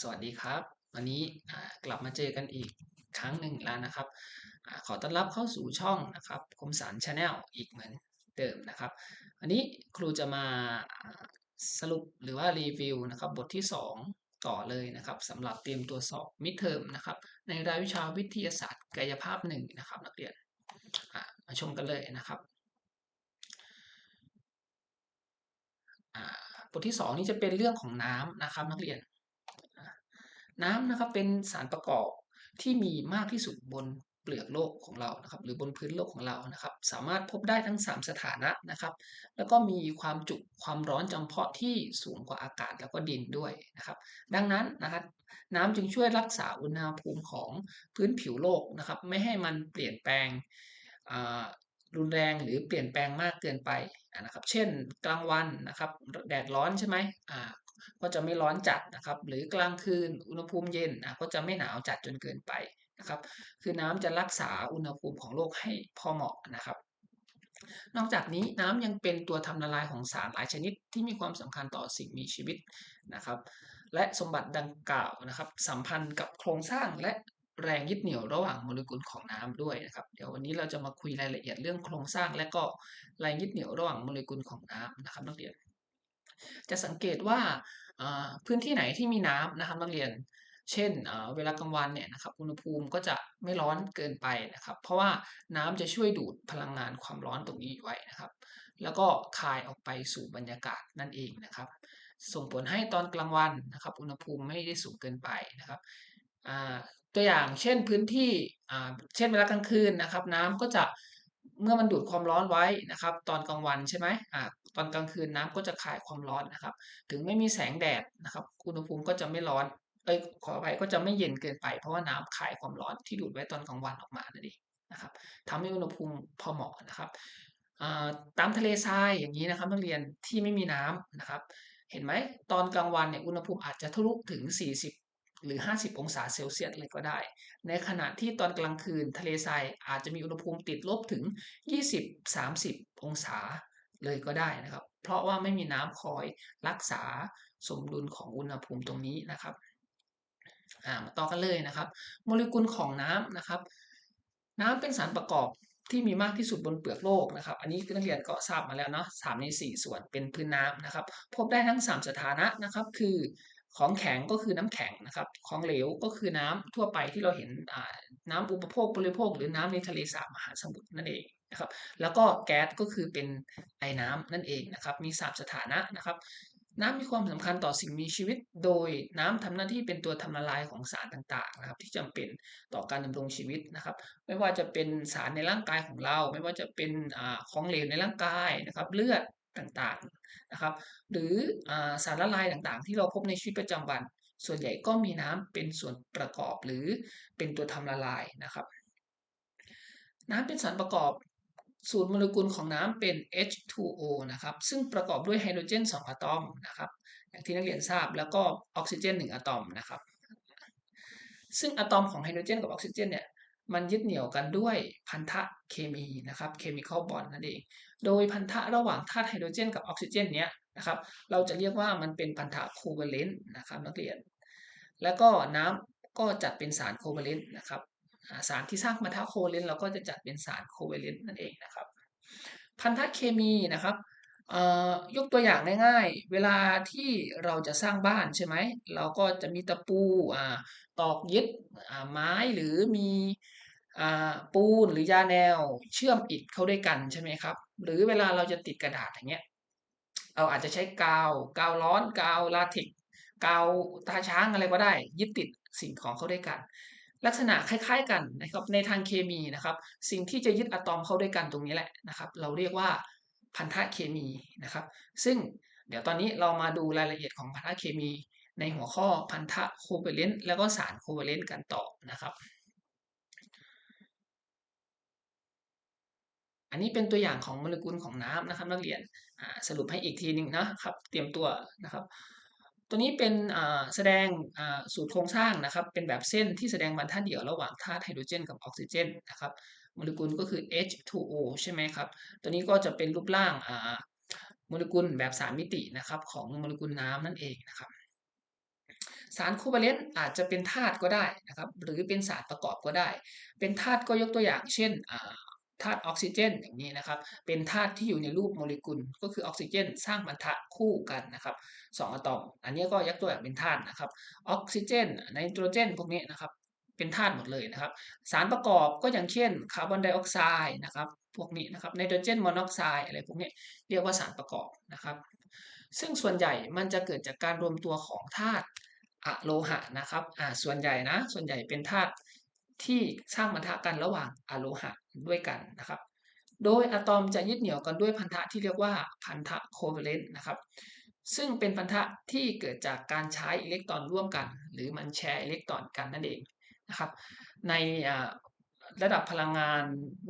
สวัสดีครับ วันนี้กลับมาเจอกันอีกครั้งหนึ่งแล้วนะครับอขอต้อนรับเข้าสู่ช่องนะครับคมสันชาแนลอีกเหมือนเดิมนะครับ วันนี้ครูจะมาสรุปหรือว่ารีวิวนะครับบทที่ 2 ต่อเลยนะครับสำหรับเตรียมตัวสอบมิดเทอมนะครับในรายวิชาวิทยาศาสตร์กายภาพหนึ่งนะครับนักเรียนมาชมกันเลยนะครับบทที่ 2 นี้จะเป็นเรื่องของน้ำนะครับนักเรียน น้ำนะครับเป็นสารประกอบที่มีมากที่สุดบนเปลือกโลกของเรานะครับหรือบนพื้นโลกของเรานะครับ สามารถพบได้ทั้ง 3 สถานะนะครับ แล้วก็มีความจุความร้อนจำเพาะที่สูงกว่าอากาศแล้วก็ดินด้วยนะครับ ดังนั้นนะครับน้ำจึงช่วยรักษาอุณหภูมิของพื้นผิวโลกนะครับ ไม่ให้มันเปลี่ยนแปลงรุนแรงหรือเปลี่ยนแปลงมากเกินไปนะครับ เช่นกลางวันนะครับแดดร้อนใช่ไหม ก็จะไม่ร้อนจัดนะครับ หรือกลางคืนอุณหภูมิเย็นก็จะไม่หนาวจัดจนเกินไปนะครับ คือน้ำจะรักษาอุณหภูมิของโลกให้พอเหมาะนะครับ นอกจากนี้น้ำยังเป็นตัวทำละลายของสารหลายชนิดที่มีความสำคัญต่อสิ่งมีชีวิตนะครับ และสมบัติดังกล่าวนะครับ สัมพันธ์กับโครงสร้างและแรงยึดเหนี่ยวระหว่างโมเลกุลของน้ำด้วยนะครับ เดี๋ยววันนี้เราจะมาคุยรายละเอียดเรื่องโครงสร้างและก็แรงยึดเหนี่ยวระหว่างโมเลกุลของน้ำนะครับนักเรียน จะสังเกตว่าพื้นที่ไหนที่มีน้ำนะครับนักเรียน เช่นเวลากลางวันเนี่ยนะครับอุณหภูมิก็จะไม่ร้อนเกินไปนะครับ เพราะว่าน้ำจะช่วยดูดพลังงานความร้อนตรงนี้ไว้นะครับ แล้วก็คายออกไปสู่บรรยากาศนั่นเองนะครับ ส่งผลให้ตอนกลางวันนะครับ อุณหภูมิไม่ได้สูงเกินไปนะครับตัวอย่างเช่นพื้นที่เช่นเวลากลางคืนนะครับ น้ำก็จะเมื่อมันดูดความร้อนไว้นะครับ ตอนกลางวันใช่ไหม ตอนกลางคืนน้ำก็จะคายความร้อนนะครับ ถึงไม่มีแสงแดดนะครับอุณหภูมิก็จะไม่ร้อนเอ้ยขออภัยก็จะไม่เย็นเกินไป เพราะว่าน้ำคายความร้อนที่ดูดไว้ตอนกลางวันออกมานั่นเองนะครับทำให้อุณหภูมิพอเหมาะนะครับตามทะเลทรายอย่างนี้นะครับนักเรียนที่ไม่มีน้ำนะครับ เห็นไหมตอนกลางวันเนี่ยอุณหภูมิอาจจะทะลุถึง 40 หรือ 50 องศาเซลเซียสเลยก็ได้ ในขณะที่ตอนกลางคืนทะเลทรายอาจจะมีอุณหภูมิติดลบถึง 20-30 องศา เลยก็ได้นะครับ เพราะว่าไม่มีน้ำคอยรักษาสมดุลของอุณหภูมิตรงนี้นะครับมาต่อกันเลยนะครับ โมเลกุลของน้ำนะครับ น้ำเป็นสารประกอบที่มีมากที่สุดบนเปลือกโลกนะครับ อันนี้นักเรียนก็ทราบมาแล้วเนาะสามในสี่ส่วนเป็นพื้นน้ำนะครับ พบได้ทั้ง 3 สถานะนะครับ คือ ของแข็งก็คือน้ำแข็งนะครับ ของเหลวก็คือน้ำทั่วไปที่เราเห็นน้ำอุปโภคบริโภค หรือน้ำในทะเลสาบมหาสมุทรนั่นเองนะครับ แล้วก็แก๊สก็คือเป็นไอ้น้ำนั่นเองนะครับ มีสามสถานะนะครับ น้ำมีความสำคัญต่อสิ่งมีชีวิต โดยน้ำทำหน้าที่เป็นตัวทำละลายของสารต่างๆนะครับ ที่จำเป็นต่อการดำรงชีวิตนะครับ ไม่ว่าจะเป็นสารในร่างกายของเรา ไม่ว่าจะเป็นอของเหลวในร่างกายนะครับ เลือด ต่างๆนะครับ หรืออสารละลายต่างๆ ที่เราพบในชีวิตประจำวัน ส่วนใหญ่ก็มีน้ำเป็นส่วนประกอบหรือเป็นตัวทำละลายนะครับน้ำเป็นสารประกอบสูตรโมเลกุลของน้ำเป็น H2O นะครับ ซึ่งประกอบด้วยไฮโดรเจน 2 อะตอมนะครับ อย่างที่นักเรียนทราบแล้วก็ออกซิเจน 1 อะตอมนะครับ ซึ่งอะตอมของไฮโดรเจนกับออกซิเจนเนี่ย มันยึดเหนี่ยวกันด้วยพันธะเคมีนะครับ เคมีคอลบอนนั่นเอง โดยพันธะระหว่างธาตุไฮโดรเจนกับออกซิเจนเนี้ยนะครับเราจะเรียกว่ามันเป็นพันธะโคเวเลนต์นะครับนักเรียน แล้วก็น้ำก็จัดเป็นสารโคเวเลนต์นะครับสารที่สร้างพันธะโคเวเลนต์เราก็จะจัดเป็นสารโคเวเลนต์นั่นเองนะครับพันธะเคมีนะครับยกตัวอย่างง่ายๆ เวลาที่เราจะสร้างบ้านใช่ไหม เราก็จะมีตะปูตอกยึดไม้หรือมีปูนหรือยาแนวเชื่อมอิฐเข้าด้วยกันใช่ไหมครับ หรือเวลาเราจะติดกระดาษอย่างเงี้ยเราอาจจะใช้กาวกาวร้อนกาวลาเทกกาวตาช้างอะไรก็ได้ ยึดติดสิ่งของเข้าด้วยกัน ลักษณะคล้าย ๆ กันนะครับในทางเคมีนะครับ สิ่งที่จะยึดอะตอมเข้าด้วยกันตรงนี้แหละนะครับ เราเรียกว่าพันธะเคมีนะครับ ซึ่งเดี๋ยวตอนนี้เรามาดูรายละเอียดของพันธะเคมีในหัวข้อพันธะโคเวเลนต์แล้วก็สารโคเวเลนต์กันต่อนะครับ อันนี้เป็นตัวอย่างของโมเลกุลของน้ำนะครับนักเรียนสรุปให้อีกทีหนึ่งนะครับ เตรียมตัวนะครับ ตัวนี้เป็นแสดงสูตรโครงสร้างนะครับ เป็นแบบเส้นที่แสดงบรรทัดเดี่ยวระหว่างธาตุไฮโดรเจนกับออกซิเจนนะครับโมเลกุลก็คือ H2O ใช่ไหมครับ ตัวนี้ก็จะเป็นรูปร่างโมเลกุลแบบ3มิตินะครับของโมเลกุลน้ำนั่นเองนะครับ สารโคเวเลนต์อาจจะเป็นธาตุก็ได้นะครับ หรือเป็นสารประกอบก็ได้ เป็นธาตุก็ยกตัวอย่าง เช่น ธาตุออกซิเจนอย่างนี้นะครับ เป็นธาตุที่อยู่ในรูปโมเลกุล ก็คือออกซิเจน สร้างพันธะคู่กันนะครับสองอะตอม อันนี้ก็ยกตัวอย่างเป็นธาตุนะครับ ออกซิเจน ไนโตรเจน พวกนี้นะครับ เป็นธาตุหมดเลยนะครับ สารประกอบก็อย่างเช่นคาร์บอนไดออกไซด์นะครับ พวกนี้นะครับ ไนโตรเจนมอนอกไซด์อะไรพวกนี้เรียกว่าสารประกอบนะครับ ซึ่งส่วนใหญ่มันจะเกิดจากการรวมตัวของธาตุอะโลหะนะครับ อ่า ส่วนใหญ่นะ ส่วนใหญ่เป็นธาตุ ที่สร้างพันธะกันระหว่างอะโลหะด้วยกันนะครับ โดยอะตอมจะยึดเหนี่ยวกันด้วยพันธะที่เรียกว่าพันธะโคเวเลนต์นะครับ ซึ่งเป็นพันธะที่เกิดจากการใช้อิเล็กตรอนร่วมกัน หรือมันแชร์อิเล็กตรอนกันนั่นเองนะครับ ในระดับพลังงาน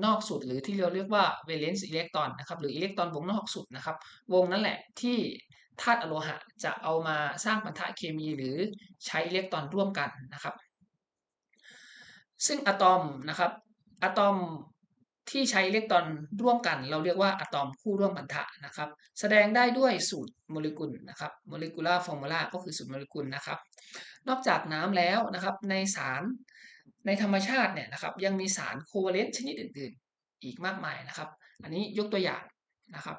นอกสุด หรือที่เราเรียกว่าเวเลนซ์อิเล็กตรอนนะครับหรืออิเล็กตรอนวงนอกสุดนะครับ วงนั่นแหละที่ธาตุอะโลหะจะเอามาสร้างพันธะเคมีหรือใช้อิเล็กตรอนร่วมกันนะครับ ซึ่งอะตอมนะครับอะตอมที่ใช้อิเล็กตรอนร่วมกัน เราเรียกว่าอะตอมคู่ร่วมพันธะนะครับ แสดงได้ด้วยสูตรโมเลกุลนะครับโมเลกุลาร์ฟอร์มูลาก็คือสูตรโมเลกุลนะครับ นอกจากน้ำแล้วนะครับในสารในธรรมชาติเนี่ยนะครับยังมีสารโคเวเลนต์ชนิดอื่น ๆ อีกมากมายนะครับ อันนี้ยกตัวอย่างนะครับ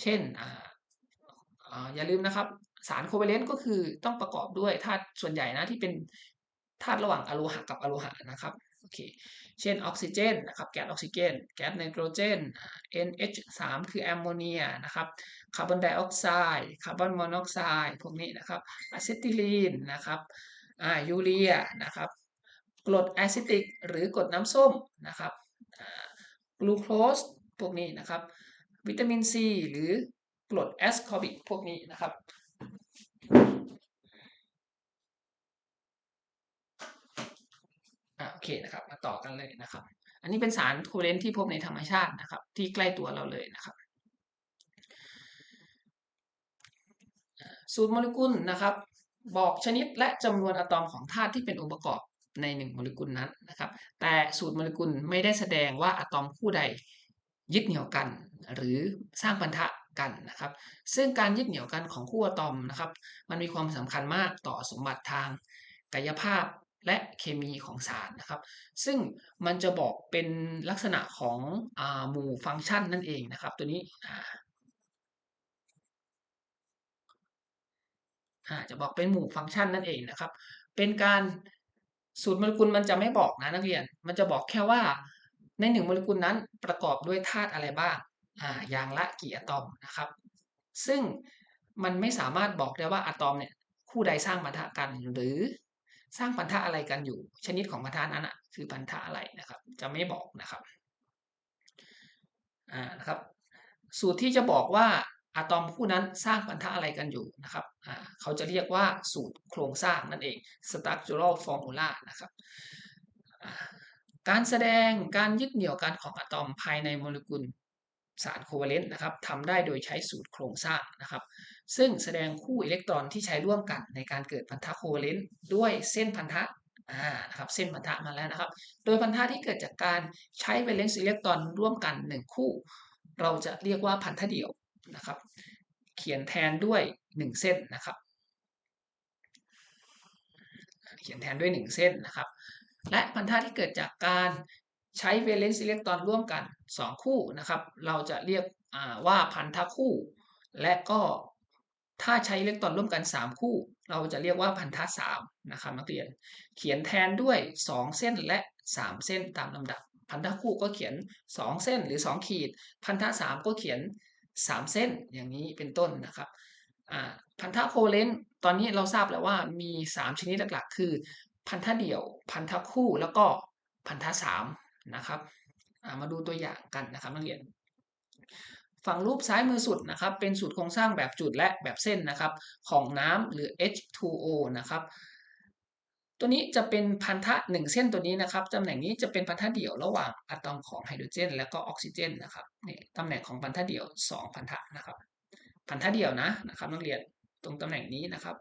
เช่นอย่าลืมนะครับสารโคเวเลนต์ก็คือต้องประกอบด้วยธาตุส่วนใหญ่นะที่เป็น ธาตุระหว่างอะโลหะกับอะโลหะนะครับโอเคเช่นออกซิเจนนะครับแก๊สออกซิเจน แก๊สไนโตรเจน NH3 คือแอมโมเนียนะครับคาร์บอนไดออกไซด์คาร์บอนมอนอกไซด์พวกนี้นะครับอะซิติลีนนะครับอ่ายูเรียนะครับกรดแอซิติกหรือกรดน้ำส้มนะครับกลูโคสพวกนี้นะครับวิตามินซีหรือกรดแอสคอบิกพวกนี้นะครับ โอเคนะครับมาต่อกันเลยนะครับ อันนี้เป็นสารโคเลนที่พบในธรรมชาตินะครับ ที่ใกล้ตัวเราเลยนะครับสูตรโมเลกุลนะครับ บอกชนิดและจำนวนอะตอมของธาตุที่เป็นองค์ประกอบในหนึ่งโมเลกุลนั้นนะครับ แต่สูตรโมเลกุลไม่ได้แสดงว่าอะตอมคู่ใดยึดเหนี่ยวกัน หรือสร้างพันธะกันนะครับ ซึ่งการยึดเหนี่ยวกันของคู่อะตอมนะครับ มันมีความสำคัญมากต่อสมบัติทางกายภาพ และเคมีของสารนะครับ ซึ่งมันจะบอกเป็นลักษณะของอหมู่ฟังก์ชันนั่นเองนะครับ ตัวนี้จะบอกเป็นหมู่ฟังก์ชันนั่นเองนะครับ เป็นการสูตรโมเลกุลมันจะไม่บอกนะนักเรียน มันจะบอกแค่ว่าในหนึ่งโมเลกุลนั้นประกอบด้วยธาตุอะไรบ้างอ่าอย่างละกี่อะตอมนะครับ ซึ่งมันไม่สามารถบอกได้ว่าอะตอมเนี่ยคู่ใดสร้างปะทะกันหรือ สร้างพันธะอะไรกันอยู่ ชนิดของพันธะนั้นอะคือพันธะอะไรนะครับ จะไม่บอกนะครับอ่านะครับ สูตรที่จะบอกว่าอะตอมคู่นั้นสร้างพันธะอะไรกันอยู่นะครับอ่าเขาจะเรียกว่าสูตรโครงสร้างนั่นเอง structural formula นะครับการแสดงการยึดเหนี่ยวกันของอะตอมภายในโมเลกุลสารโคเวเลนต์นะครับทำได้โดยใช้สูตรโครงสร้างนะครับ ซึ่งแสดงคู่อิเล็กตรอนที่ใช้ร่วมกันในการเกิดพันธะโคเวเลนต์ด้วยเส้นพันธะอ่านะครับเส้นพันธะมาแล้วนะครับ โดยพันธะที่เกิดจากการใช้เวเลนซ์อิเล็กตรอนร่วมกัน 1 คู่ เราจะเรียกว่าพันธะเดี่ยวนะครับ เขียนแทนด้วย 1 เส้นนะครับ เขียนแทนด้วย 1 เส้นนะครับ และพันธะที่เกิดจากการใช้เวเลนซ์อิเล็กตรอนร่วมกัน 2 คู่นะครับ เราจะเรียกว่าพันธะคู่ และก็ ถ้าใช้อิเล็กตรอนร่วมกัน 3 คู่ เราจะเรียกว่าพันธะ3นะครับนักเรียน เขียนแทนด้วย 2 เส้นและ 3 เส้นตามลำดับ พันธะคู่ก็เขียน 2 เส้นหรือ 2 ขีด พันธะ3ก็เขียน 3 เส้นอย่างนี้เป็นต้นนะครับพันธะโคเลนตอนนี้เราทราบแล้วว่ามี 3 ชนิดหลักๆ คือ พันธะเดี่ยว พันธะคู่แล้วก็พันธะ3นะครับมาดูตัวอย่างกันนะครับนักเรียน ฝั่งรูปซ้ายมือสุดนะครับเป็นสูตรโครงสร้างแบบจุดและแบบเส้นนะครับของน้ำหรือ H2O นะครับตัวนี้จะเป็นพันธะหนึ่งเส้นตัวนี้นะครับตำแหน่งนี้จะเป็นพันธะเดี่ยวระหว่างอะตอมของไฮโดรเจน และก็ออกซิเจนนะครับนี่ตำแหน่งของพันธะเดี่ยว 2 พันธะนะครับ พันธะเดี่ยวนะนะครับนักเรียนตรงตำแหน่งนี้นะครับ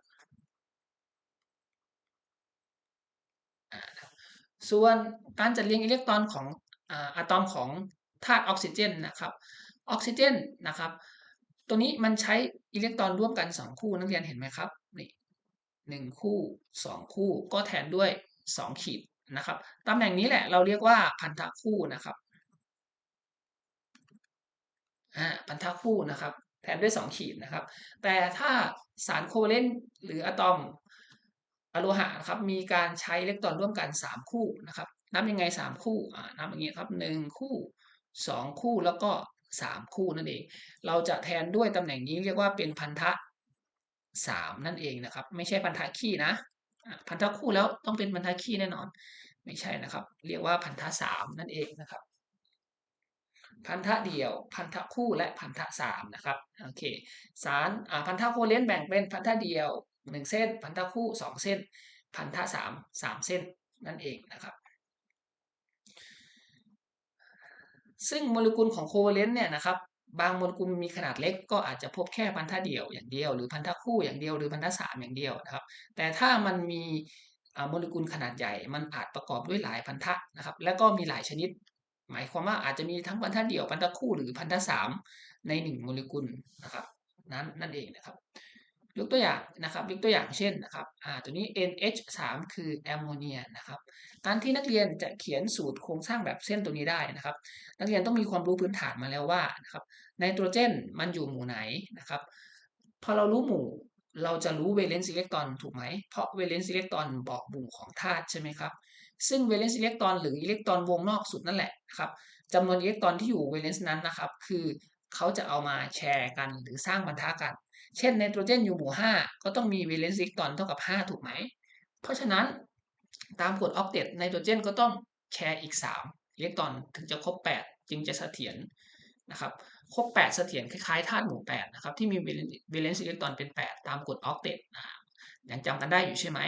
ส่วนการจัดเรียงอิเล็กตรอนของอะตอมของธาตุออกซิเจนนะครับ ออกซิเจนนะครับตัวนี้มันใช้อิเล็กตรอนร่วมกัน 2 คู่นักเรียนเห็นไหมครับนี่1คู่ 2 คู่ก็แทนด้วย 2 ขีดนะครับตำแหน่งนี้แหละเราเรียกว่าพันธะคู่นะครับอ่าพันธะคู่นะครับแทนด้วย 2 ขีดนะครับ แต่ถ้าสารโคเวเลนต์หรืออะตอมอะโลหะครับมีการใช้อิเล็กตรอนร่วมกัน 3 คู่นะครับนับยังไง 3 คู่นับอย่างนี้ยครับ1คู่ 2 คู่แล้วก็ 3 คู่นั่นเอง เราจะแทนด้วยตำแหน่งนี้เรียกว่าเป็นพันธะ 3 นั่นเองนะครับ ไม่ใช่พันธะคี่นะ พันธะคู่แล้วต้องเป็นพันธะคี่แน่นอน ไม่ใช่นะครับ เรียกว่าพันธะ 3 นั่นเองนะครับ พันธะเดี่ยว พันธะคู่และพันธะ 3 นะครับโอเคสารพันธะโคเลนแบ่งเป็นพันธะเดี่ยว 1 เส้น พันธะคู่ 2 เส้น พันธะ 3 3 เส้นนั่นเองนะครับ ซึ่งโมเลกุลของโคเวเลนต์เนี่ยนะครับบางโมเลกุลมีขนาดเล็กก็อาจจะพบแค่พันธะเดี่ยวอย่างเดียว หรือพันธะคู่อย่างเดียวหรือพันธะ3อย่างเดียวนะครับ แต่ถ้ามันมีโมเลกุลขนาดใหญ่ มันอาจประกอบด้วยหลายพันธะนะครับ แล้วก็มีหลายชนิด หมายความว่าอาจจะมีทั้งพันธะเดี่ยวพันธะคู่หรือพันธะ3ใน1โมเลกุลนะครับนั้นนั่นเองนะครับ ยกตัวอย่างนะครับยกตัวอย่างเช่นนะครับตัวนี้ NH3 คือแอมโมเนียนะครับการที่นักเรียนจะเขียนสูตรโครงสร้างแบบเส้นตัวนี้ได้นะครับ นักเรียนต้องมีความรู้พื้นฐานมาแล้วว่านะครับไนโตรเจนมันอยู่หมู่ไหนนะครับพอเรารู้หมู่เราจะรู้เวเลนซ์อิเล็กตรอนถูกไหม เพราะเวเลนซ์อิเล็กตรอนบอกหมู่ของธาตุใช่ไหมครับ ซึ่งเวเลนซ์อิเล็กตรอนหรืออิเล็กตรอนวงนอกสุดนั่นแหละครับจำนวนอิเล็กตรอนที่อยู่เวเลนซ์นั้นนะครับ คือเขาจะเอามาแชร์กันหรือสร้างบรรทะกัน เช่นไนโตรเจนอยู่หมู่ 5 ก็ต้องมีเวเลนซ์อิเล็กตรอนเท่ากับ 5 ถูกไหม เพราะฉะนั้นตามกฎออกเตตไนโตรเจนก็ต้องแชร์อีก 3 อิเล็กตรอนถึงจะครบ 8 จึงจะเสถียรนะครับครบ 8 เสถียรคล้ายๆธาตุหมู่ 8 นะครับ ที่มีเวเลนซ์อิเล็กตรอนเป็น 8 ตามกฎออกเตตยังจำกันได้อยู่ใช่ไหม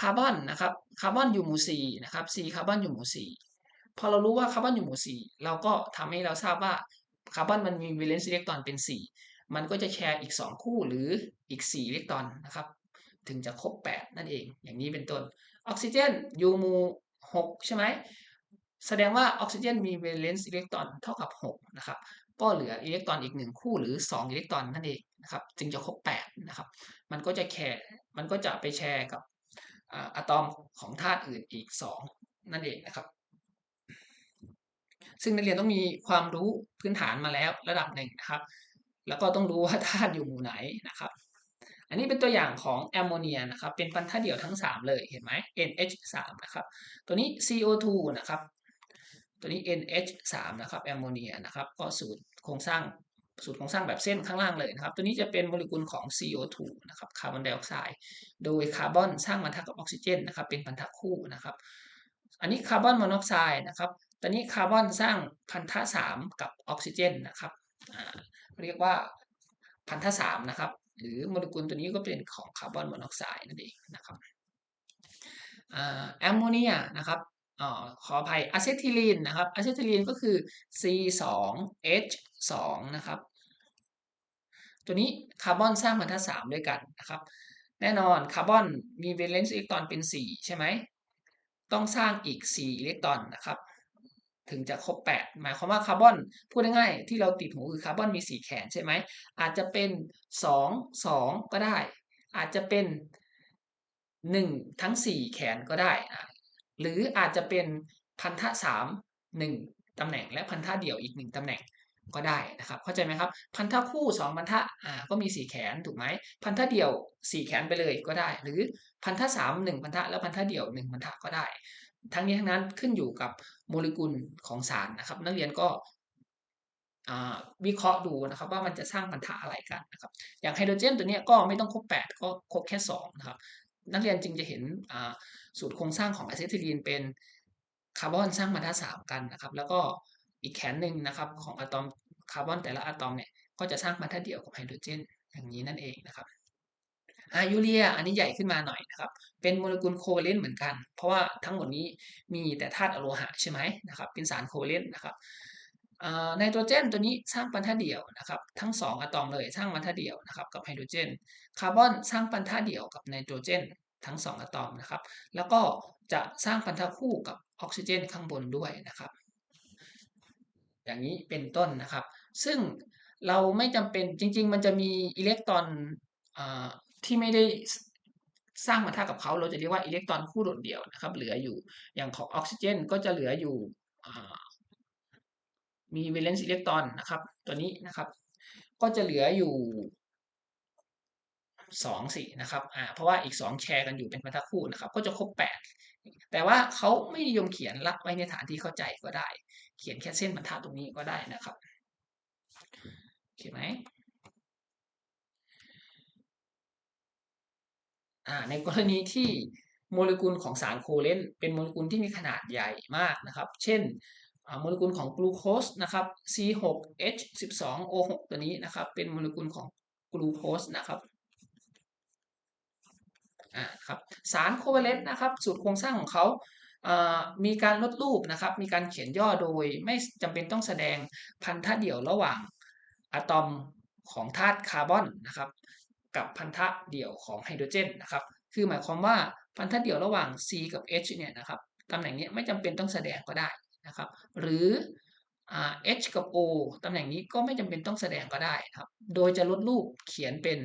คาร์บอนนะครับคาร์บอนอยู่หมู่4นะครับซีคาร์บอนอยู่หมู่ 4 พอเรารู้ว่าคาร์บอนอยู่หมู่ 4 เราก็ทำให้เราทราบว่าคาร์บอนมันมีเวเลนซ์อิเล็กตรอนเป็น 4 มันก็จะแชร์อีก 2 คู่หรืออีก 4 อิเล็กตรอนนะครับ ถึงจะครบ 8 นั่นเอง อย่างนี้เป็นต้น ออกซิเจนอยู่มู6ใช่ไหม แสดงว่าออกซิเจนมีเวเลนซ์อิเล็กตรอนเท่ากับ 6 นะครับ ก็เหลืออิเล็กตรอนอีก 1 คู่หรือ 2 อิเล็กตรอนนั่นเองนะครับจึงจะครบ 8 นะครับ มันก็จะแชร์มันก็จะไปแชร์กับอะตอมของธาตุอื่นอีก 2 นั่นเองนะครับซึ่งนักเรียนต้องมีความรู้พื้นฐานมาแล้วระดับหนึ่งนะครับ แล้วก็ต้องรู้ว่าธาตุอยู่หมู่ไหนนะครับ อันนี้เป็นตัวอย่างของแอมโมเนียนะครับ เป็นพันธะเดี่ยวทั้ง 3 เลยเห็นไหม NH3 นะครับ ตัวนี้ CO2 นะครับ ตัวนี้ NH3 นะครับแอมโมเนียนะครับ ก็สูตรโครงสร้างสูตรโครงสร้างแบบเส้นข้างล่างเลยนะครับ ตัวนี้จะเป็นโมเลกุลของ CO2 นะครับ คาร์บอนไดออกไซด์ โดยคาร์บอนสร้างพันธะกับออกซิเจนนะครับ เป็นพันธะคู่นะครับ อันนี้คาร์บอนมอนอกไซด์นะครับ ตอนนี้คาร์บอนสร้างพันธะ3กับออกซิเจนนะครับ เรียกว่าพันธะ3นะครับ หรือโมเลกุลตัวนี้ก็เป็นของคาร์บอนมอนอกไซด์นั่นเองนะครับแอมโมเนียนะครับอขออภัยอะเซทิลีนนะครับอะเซทิลีนก็คือ C2H2 นะครับ ตัวนี้คาร์บอนสร้างพันธะ3ด้วยกันนะครับ แน่นอนคาร์บอนมีเวเลนซ์อิเล็กตรอนเป็น 4 ใช่ไหม ต้องสร้างอีก 4 อิเล็กตรอนนะครับ ถึงจะครบ 8 หมายความว่าคาร์บอนพูดง่ายๆที่เราติดหูคือคาร์บอนมี 4 แขนใช่ไหมอาจจะเป็น 2 2 ก็ได้ อาจจะเป็น 1 ทั้ง 4 แขนก็ได้ หรืออาจจะเป็นพันธะสามหนึ่งตำแหน่งและพันธะเดี่ยวอีกหนึ่งตำแหน่งก็ได้นะครับ เข้าใจไหมครับ พันธะคู่สองพันธะอ่าก็มีสี่แขนถูกไหมพันธะเดี่ยวสี่แขนไปเลยก็ได้ หรือพันธะสามหนึ่งพันธะแล้วพันธะเดี่ยวหนึ่งพันธะก็ได้ ทั้งนี้ทั้งนั้นขึ้นอยู่กับโมเลกุลของสารนะครับ นักเรียนก็วิเคราะห์ดูนะครับ ว่ามันจะสร้างพันธะอะไรกันนะครับ อย่างไฮโดรเจนตัวนี้ก็ไม่ต้องครบ 8 ก็ครบแค่ 2 นะครับ นักเรียนจึงจะเห็นสูตรโครงสร้างของอะเซทิลีนเป็นคาร์บอนสร้างพันธะสามกันนะครับ แล้วก็อีกแขนหนึ่งนะครับของอะตอมคาร์บอนแต่ละอะตอมเนี่ยก็จะสร้างพันธะเดี่ยวกับไฮโดรเจนอย่างนี้นั่นเองนะครับ อายูเรีย อันนี้ใหญ่ขึ้นมาหน่อยนะครับ เป็นโมเลกุลโคเวเลนต์เหมือนกัน เพราะว่าทั้งหมดนี้มีแต่ธาตุอะโลหะใช่ไหมนะครับ เป็นสารโคเวเลนต์นะครับไนโตรเจนตัวนี้สร้างพันธะเดี่ยวนะครับ ทั้ง 2อะตอมเลยสร้างพันธะเดี่ยวนะครับกับไฮโดรเจน คาร์บอนสร้างพันธะเดี่ยวกับไนโตรเจน ทั้ง 2อะตอมนะครับ แล้วก็จะสร้างพันธะคู่กับออกซิเจนข้างบนด้วยนะครับ อย่างนี้เป็นต้นนะครับ ซึ่งเราไม่จำเป็นจริง ๆ มันจะมีอิเล็กตรอน ที่ไม่ได้สร้างพันธะกับเขาเราจะเรียกว่าอิเล็กตรอนคู่โดดเดี่ยวนะครับ เหลืออยู่อย่างของออกซิเจนก็จะเหลืออยู่มีเวเลนซ์อิเล็กตรอนนะครับ ตัวนี้นะครับ ก็จะเหลืออยู่สองสี่นะครับอ่าเพราะว่าอีกสองแชร์กันอยู่เป็นพันธะคู่นะครับ ก็จะครบแปดแต่ว่าเขาไม่นิยมเขียนละไว้ในฐานที่เข้าใจก็ได้ เขียนแค่เส้นบรรทัดตรงนี้ก็ได้นะครับโอเคไหม ในกรณีที่โมเลกุลของสารโคเลนต์เป็นโมเลกุลที่มีขนาดใหญ่มากนะครับ เช่นโมเลกุลของกลูโคสนะครับ C6H12O6 ตัวนี้นะครับ เป็นโมเลกุลของกลูโคสนะครับอ่าครับสารโคเวเลนต์นะครับ สูตรโครงสร้างของเขามีการลดรูปนะครับ มีการเขียนย่อโดยไม่จำเป็นต้องแสดงพันธะเดี่ยวระหว่างอะตอมของธาตุคาร์บอนนะครับ กับพันธะเดี่ยวของไฮโดรเจนนะครับ คือหมายความว่าพันธะเดี่ยวระหว่าง C กับ H เนี่ยนะครับตำแหน่งนี้ไม่จำเป็นต้องแสดงก็ได้นะครับ หรือ H กับ O ตำแหน่งนี้ก็ไม่จำเป็นต้องแสดงก็ได้ครับ โดยจะลดรูปเขียนเป็น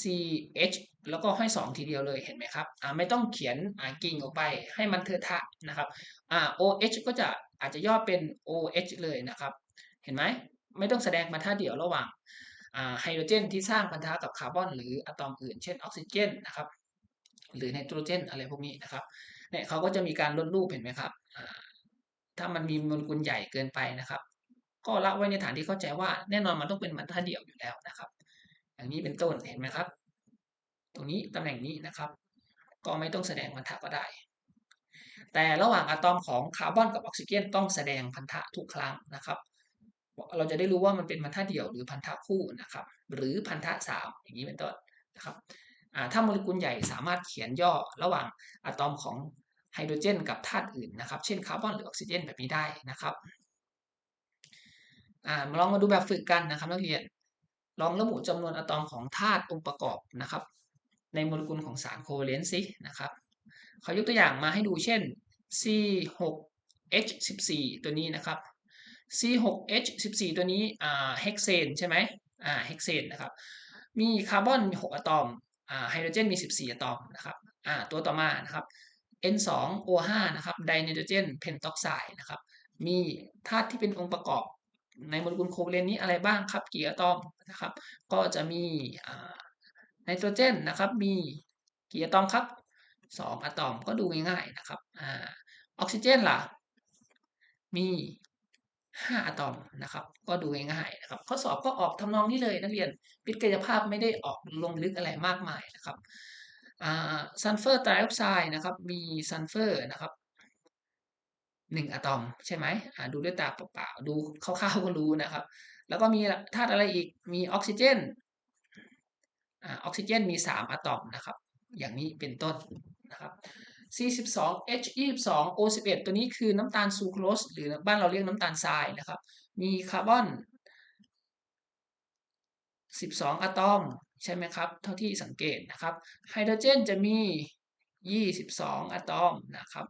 ch แล้วก็ให้2ทีเดียวเลยเห็นไหมครับไม่ต้องเขียนกิ่งออกไปให้มันเทอะทะนะครับ oh ก็จะอาจจะย่อเป็น oh เลยนะครับ เห็นไหมไม่ต้องแสดงบรรทัดเดี่ยวระหว่าง ไฮโดรเจนที่สร้างพันธะกับคาร์บอนหรืออะตอมอื่น เช่นออกซิเจนนะครับหรือไนโตรเจนอะไรพวกนี้นะครับเนี่ยเขาก็จะมีการลดรูปเห็นไหมครับถ้ามันมีโมเลกุลใหญ่เกินไปนะครับ ก็ละไว้ในฐานที่เข้าใจว่าแน่นอนมันต้องเป็นบรรทัดเดี่ยวอยู่แล้วนะครับ อย่างนี้เป็นต้นเห็นไหมครับ ตรงนี้ตำแหน่งนี้นะครับ ก็ไม่ต้องแสดงพันธะก็ได้ แต่ระหว่างอะตอมของคาร์บอนกับออกซิเจนต้องแสดงพันธะทุกครั้งนะครับ เราจะได้รู้ว่ามันเป็นพันธะเดี่ยวหรือพันธะคู่นะครับ หรือพันธะสามอย่างนี้เป็นต้นนะครับถ้าโมเลกุลใหญ่สามารถเขียนย่อระหว่างอะตอมของไฮโดรเจน กับธาตุอื่นนะครับ เช่นคาร์บอนหรือออกซิเจนแบบนี้ได้นะครับมาลองมาดูแบบฝึกกันนะครับนักเรียน ลองระบุจำนวนอะตอมของธาตุองค์ประกอบนะครับ ในโมเลกุลของสารโคเวเลนต์สินะครับเขายกตัวอย่างมาให้ดูเช่น C6H14 ตัวนี้นะครับ C6H14 ตัวนี้อ่าเฮกเซนใช่ไหมอ่าเฮกเซนนะครับมีคาร์บอน6อะตอมอ่าไฮโดรเจนมี 14อะตอมนะครับอ่าตัวต่อมานะครับ N2O5 นะครับไดไนโตรเจนเพนท็อกไซด์นะครับมีธาตุที่เป็นองค์ประกอบในโมเลกุลโคเวเลนนี้อะไรบ้างครับกี่อะตอมนะครับ ก็จะมีไนโตรเจนนะครับ มีกี่อะตอมครับ 2 อะตอมก็ดูง่ายๆนะครับออกซิเจนล่ะ มี 5อะตอมนะครับ ก็ดูง่ายๆนะครับ ข้อสอบก็ออกทำนองนี้เลยนักเรียนวิทยาภาพไม่ได้ออกลงลึกอะไรมากมายนะครับซัลเฟอร์ไตรออกไซด์นะครับ มีซัลเฟอร์นะครับหนึ่งอะตอมใช่ไหมดูด้วยตาเปล่าๆดูคร่าวๆก็รู้นะครับ แล้วก็มีธาตุอะไรอีกมีออกซิเจนออกซิเจนมีสามอะตอมนะครับ อย่างนี้เป็นต้นนะครับ C12H22O11 ตัวนี้คือน้ำตาลซูโครสหรือบ้านเราเรียกน้ำตาลทรายนะครับ มีคาร์บอน 12 อะตอมใช่ไหมครับ เท่าที่สังเกตนะครับไฮโดรเจนจะมี 22 อะตอมนะครับ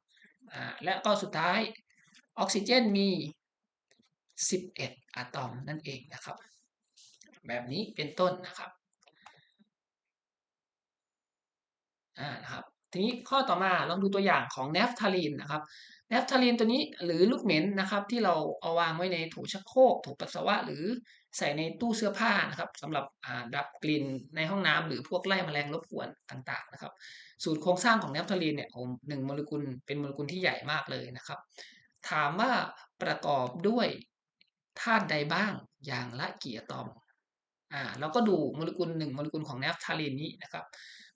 และก็สุดท้ายออกซิเจนมี 11 อะตอมนั่นเองนะครับ แบบนี้เป็นต้นนะครับอ่านะครับ ทีนี้ข้อต่อมาลองดูตัวอย่างของเนฟทาลีนนะครับเนฟทาลีนตัวนี้หรือลูกเหม็นนะครับ ที่เราเอาวางไว้ในถูชักโครกถูปัสสาวะหรือใส่ในตู้เสื้อผ้านะครับสำหรับดับกลิ่นในห้องน้ำหรือพวกไล่แมลงรบกวนต่างๆนะครับ สูตรโครงสร้างของเนฟทาลีนเนี่ยหนึ่งโมเลกุลเป็นโมเลกุลที่ใหญ่มากเลยนะครับ ถามว่าประกอบด้วยธาตุใดบ้างอย่างละกี่อะตอม อ่าเราก็ดูโมเลกุลหนึ่งโมเลกุลของเนฟทาลีนนี้นะครับ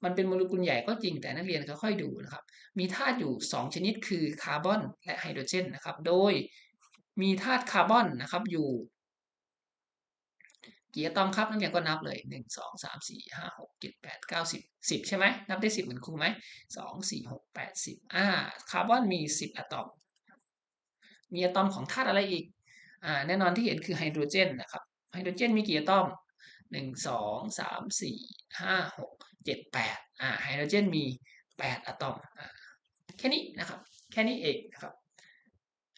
มันเป็นโมเลกุลใหญ่ก็จริงแต่นักเรียนค่อยๆดูนะครับ มีธาตุอยู่ 2 ชนิดคือคาร์บอนและไฮโดรเจนนะครับ โดยมีธาตุคาร์บอนนะครับอยู่กี่อะตอมครับนักเรียนก็นับเลย 1 2 3 4 5 6 7 8 9 10 10 ใช่ไหมนับได้ 10 เหมือนครูไหม2 4 6 8 10อ่าคาร์บอนมี 10 อะตอม มีอะตอมของธาตุอะไรอีกอ่าแน่นอนที่เห็นคือไฮโดรเจนนะครับไฮโดรเจนมีกี่อะตอม หนึ่งสองสามสี่ห้าหกเจ็ดแปดอ่าไฮโดรเจนมีแปดอะตอมอ่าแค่นี้นะครับ แค่นี้เองนะครับ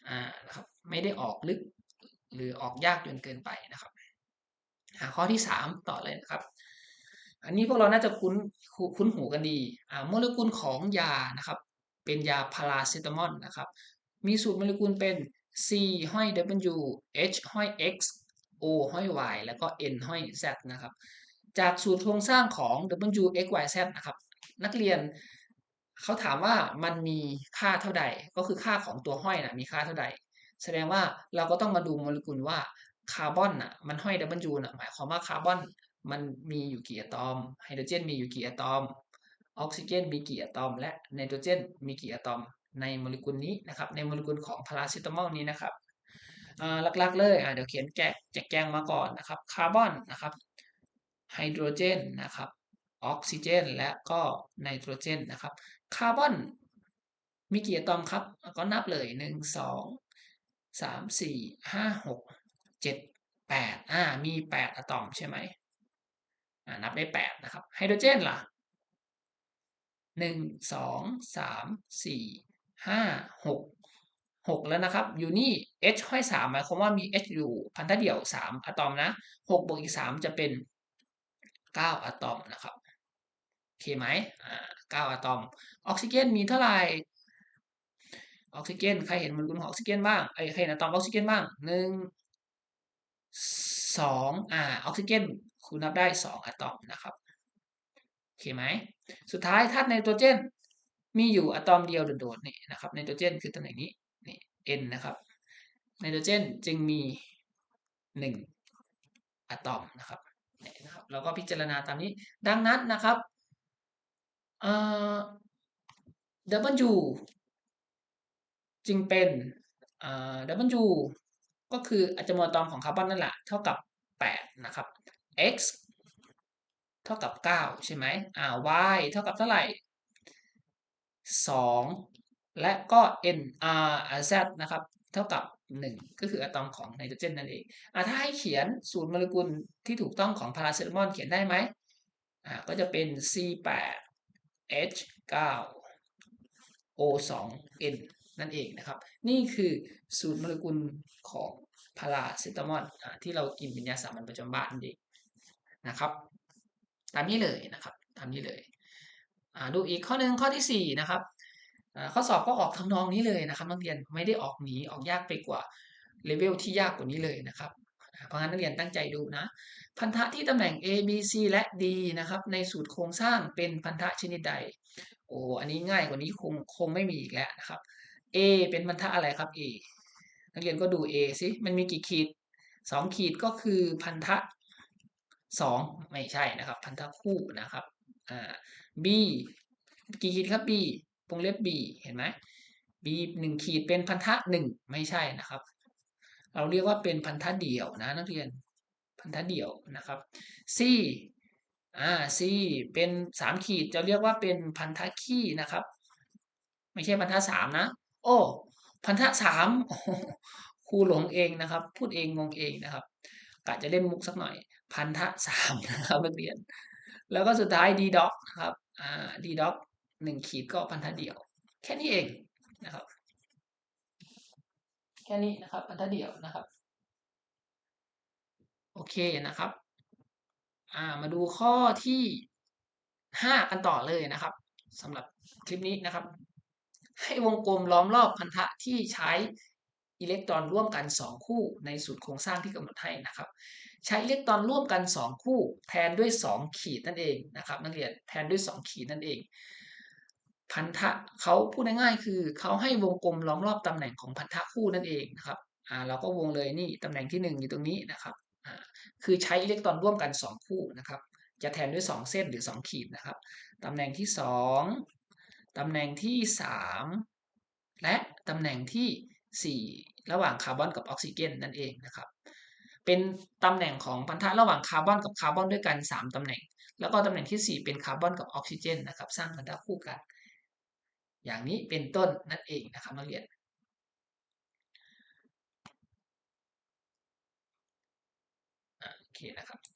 อ่านะครับ ไม่ได้ออกลึกหรือออกยากจนเกินไปนะครับหาข้อที่สามต่อเลยนะครับ อันนี้พวกเราน่าจะคุ้นคุ้นหูกันดีอ่าโมเลกุลของยานะครับ เป็นยาพาราเซตามอลนะครับ มีสูตรโมเลกุลเป็น C ห้อย W H ห้อย X O ห้อย Y แล้วก็ N ห้อย Z นะครับ จากสูตรโครงสร้างของ W X Y Z นะครับ นักเรียนเขาถามว่ามันมีค่าเท่าใด ก็คือค่าของตัวห้อยนะมีค่าเท่าใด แสดงว่าเราก็ต้องมาดูโมเลกุลว่าคาร์บอนน่ะมันห้อย W น่ะหมายความว่าคาร์บอนมันมีอยู่กี่อะตอม ไฮโดรเจนมีอยู่กี่อะตอม ออกซิเจนมีกี่อะตอม และไนโตรเจนมีกี่อะตอม ในโมเลกุลนี้นะครับ ในโมเลกุลของพาราเซตามอลนี้นะครับ หลักๆเลยเดี๋ยวเขียนแจกแจกแจงมาก่อนนะครับคาร์บอนนะครับไฮโดรเจนนะครับออกซิเจน และก็ไนโตรเจนนะครับคาร์บอนมีกี่อะตอมครับก็นับเลยหนึ่งสองสามสี่ห้าหกเจ็ดแปดอ่ามีแปดอะตอมใช่ไหมอ่านับได้แปดนะครับไฮโดรเจนล่ะหนึ่งสอง สามสี่ห้าหกแล้วนะครับ อยู่นี่ H ห้อยสามหมายความว่ามี H อยู่พันธะเดี่ยวสามอะตอมนะหกบวกอีกสามจะเป็นเก้าอะตอมนะครับโอเคไหมอ่าเก้าอะตอม ออกซิเจนมีเท่าไหร่ออกซิเจนใครเห็นมันกุลของออกซิเจนบ้างไอ้ใครเห็นอะตอมออกซิเจนบ้างหนึ่งสองอ่าออกซิเจนคุณนับได้สองอะตอมนะครับโอเคไหมสุดท้ายธาตุไนโตรเจนมีอยู่อะตอมเดียวโดดๆนี่นะครับไนโตรเจนคือตำแหน่งนี้ N นะครับไนโตรเจนจึงมีหนึ่งอะตอมนะครับนี่นะครับ เราก็พิจารณาตามนี้ ดังนั้นนะครับเอ่อ W จึงเป็นเอ่อ W ก็คืออะตอมอะตอมของคาร์บอนนั่นแหละเท่ากับ 8 นะครับ X เท่ากับ 9 ใช่ไหมอ่า Y เท่ากับเท่าไหร่ 2 และก็ N R Z นะครับ เท่ากับ 1 ก็คืออะตอมของไนโตรเจนนั่นเองอ่าถ้าให้เขียนสูตรโมเลกุลที่ถูกต้องของพาราเซตามอลเขียนได้ไหมอ่าก็จะเป็น C8 H9 O2 N นั่นเองนะครับ นี่คือสูตรโมเลกุลของพาราเซตามอลที่เรากินเป็นยาสามัญประจำบ้านนั่นเองนะครับ ตามนี้เลยนะครับ ตามนี้เลยดูอีกข้อหนึ่งข้อที่ 4 นะครับ ข้อสอบก็ออกทำนองนี้เลยนะครับ นักเรียนไม่ได้ออกหนีออกยากไปกว่าเลเวลที่ยากกว่านี้เลยนะครับ เพราะงั้นนักเรียนตั้งใจดูนะ พันธะที่ตำแหน่ง A B C และ D นะครับ ในสูตรโครงสร้างเป็นพันธะชนิดใด โอ้อันนี้ง่ายกว่านี้คงคงไม่มีอีกแล้วนะครับ A เป็นพันธะอะไรครับ A นักเรียนก็ดู A สิมันมีกี่ขีดสองขีดก็คือพันธะสองไม่ใช่นะครับ พันธะคู่นะครับอ่า B กี่ขีดครับ B วงเล็บ B เห็นไหม B หนึ่งขีดเป็นพันธะหนึ่งไม่ใช่นะครับ เราเรียกว่าเป็นพันธะเดี่ยวนะนักเรียนพันธะเดี่ยวนะครับ C อ่า C เป็นสามขีดจะเรียกว่าเป็นพันธะขี้นะครับ ไม่ใช่พันธะสามนะ โอ้พันธะสามครูหลงเองนะครับ พูดเองงงเองนะครับกะจะเล่นมุกสักหน่อย พันธะสามนะครับนักเรียน แล้วก็สุดท้าย D dot นะครับอ่า D dot หนึ่งขีดก็พันธะเดี่ยว แค่นี้เองนะครับ แค่นี้นะครับพันธะเดี่ยวนะครับ โอเคนะครับ อ่ามาดูข้อที่ห้ากันต่อเลยนะครับสำหรับคลิปนี้นะครับ ให้วงกลมล้อมรอบพันธะที่ใช้อิเล็กตรอนร่วมกัน 2 คู่ในสูตรโครงสร้างที่กำหนดให้นะครับ ใช้อิเล็กตรอนร่วมกัน 2 คู่ แทนด้วย 2 ขีดนั่นเองนะครับ นักเรียนแทนด้วย 2 ขีดนั่นเอง พันธะเขาพูดง่ายๆ คือเขาให้วงกลมล้อมรอบตำแหน่งของพันธะคู่นั่นเองนะครับอ่าเราก็วงเลยนี่ตำแหน่งที่ 1 อยู่ตรงนี้นะครับอ่าคือใช้อิเล็กตรอนร่วมกัน 2 คู่นะครับ จะแทนด้วย 2 เส้นหรือ 2 ขีดนะครับตำแหน่งที่ 2ตำแหน่งที่ 3 และตำแหน่งที่ 4 ระหว่างคาร์บอนกับออกซิเจนนั่นเองนะครับเป็นตำแหน่งของพันธะระหว่างคาร์บอนกับคาร์บอนด้วยกัน 3ตำแหน่ง แล้วก็ตำแหน่งที่ 4 เป็นคาร์บอนกับออกซิเจนนะครับ สร้างพันธะคู่กัน อย่างนี้เป็นต้นนั่นเองนะครับนักเรียนโอเคนะครับ